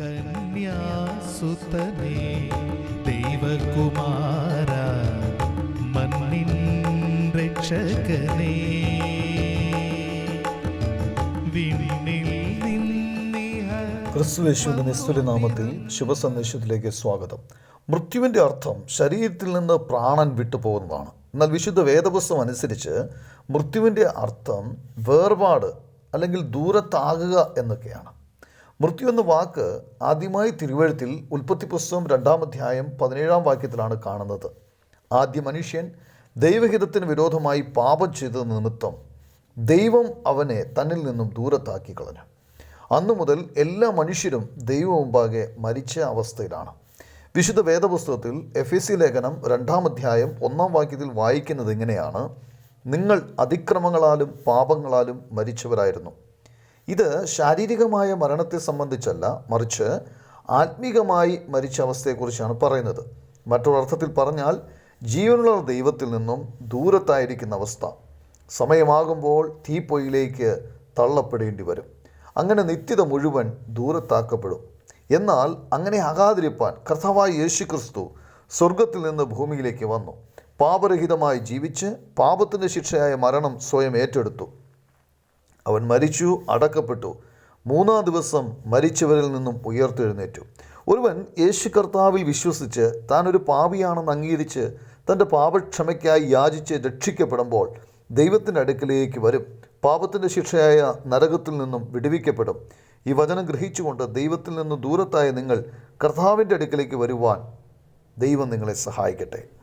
കന്യാസുതനേ ദൈവകുമാര മണ്ണിൻ രക്ഷകനേ. ക്രിസ്തുവേശുവിന്റെ നിസ്തുല നാമത്തിൽ ശുഭസന്ദേശത്തിലേക്ക് സ്വാഗതം. മൃത്യുവിന്റെ അർത്ഥം ശരീരത്തിൽ നിന്ന് പ്രാണൻ വിട്ടുപോകുന്നതാണ്. എന്നാൽ വിശുദ്ധ വേദപുസ്തകം അനുസരിച്ച് മൃത്യുവിന്റെ അർത്ഥം വേർപാട് അല്ലെങ്കിൽ ദൂരത്താകുക എന്നൊക്കെയാണ്. മൃത്യു എന്ന വാക്ക് ആദ്യമായി തിരുവഴുത്തിൽ ഉൽപ്പത്തി പുസ്തകം രണ്ടാം അധ്യായം പതിനേഴാം വാക്യത്തിലാണ് കാണുന്നത്. ആദ്യ മനുഷ്യൻ ദൈവഹിതത്തിന് വിരോധമായി പാപം ചെയ്ത നിമിത്തം ദൈവം അവനെ തന്നിൽ നിന്നും ദൂരത്താക്കി കളഞ്ഞു. അന്നു മുതൽ എല്ലാ മനുഷ്യരും ദൈവം മുമ്പാകെ മരിച്ച അവസ്ഥയിലാണ്. വിശുദ്ധ വേദപുസ്തകത്തിൽ എഫ് എസ് സി ലേഖനം രണ്ടാം അധ്യായം ഒന്നാം വാക്യത്തിൽ വായിക്കുന്നത് ഇങ്ങനെയാണ്. നിങ്ങൾ അതിക്രമങ്ങളാലും പാപങ്ങളാലും മരിച്ചവരായിരുന്നു. ഇത് ശാരീരികമായ മരണത്തെ സംബന്ധിച്ചല്ല മറിച്ച് ആത്മീകമായി മരിച്ച അവസ്ഥയെക്കുറിച്ചാണ് പറയുന്നത്. മറ്റൊരർത്ഥത്തിൽ പറഞ്ഞാൽ ജീവനുള്ള ദൈവത്തിൽ നിന്നും ദൂരത്തായിരിക്കുന്ന അവസ്ഥ. സമയമാകുമ്പോൾ തീപ്പൊയിലേക്ക് തള്ളപ്പെടേണ്ടി വരും. അങ്ങനെ നിത്യത മുഴുവൻ ദൂരത്താക്കപ്പെടും. എന്നാൽ അങ്ങനെ ആകാതിരിപ്പാൻ കർത്താവായ യേശു ക്രിസ്തു സ്വർഗത്തിൽ നിന്ന് ഭൂമിയിലേക്ക് വന്നു. പാപരഹിതമായി ജീവിച്ച് പാപത്തിന്റെ ശിക്ഷയായ മരണം സ്വയം ഏറ്റെടുത്തു. അവൻ മരിച്ചു അടക്കപ്പെട്ടു. മൂന്നാം ദിവസം മരിച്ചവരിൽ നിന്നും ഉയർത്തെഴുന്നേറ്റു. ഒരുവൻ യേശു കർത്താവിൽ വിശ്വസിച്ച് താൻ ഒരു പാപിയാണെന്ന് അംഗീകരിച്ച് തന്റെ പാപക്ഷമയ്ക്കായി യാചിച്ച് രക്ഷിക്കപ്പെടുമ്പോൾ ദൈവത്തിന്റെ അടുക്കലേക്ക് വരും. പാപത്തിന്റെ ശിക്ഷയായ നരകത്തിൽ നിന്നും വിടുവിക്കപ്പെടും. ഈ വചനം ഗ്രഹിച്ചുകൊണ്ട് ദൈവത്തിൽ നിന്ന് ദൂരത്തായ നിങ്ങൾ കർത്താവിന്റെ അടുക്കലേക്ക് വരുവാൻ ദൈവം നിങ്ങളെ സഹായിക്കട്ടെ.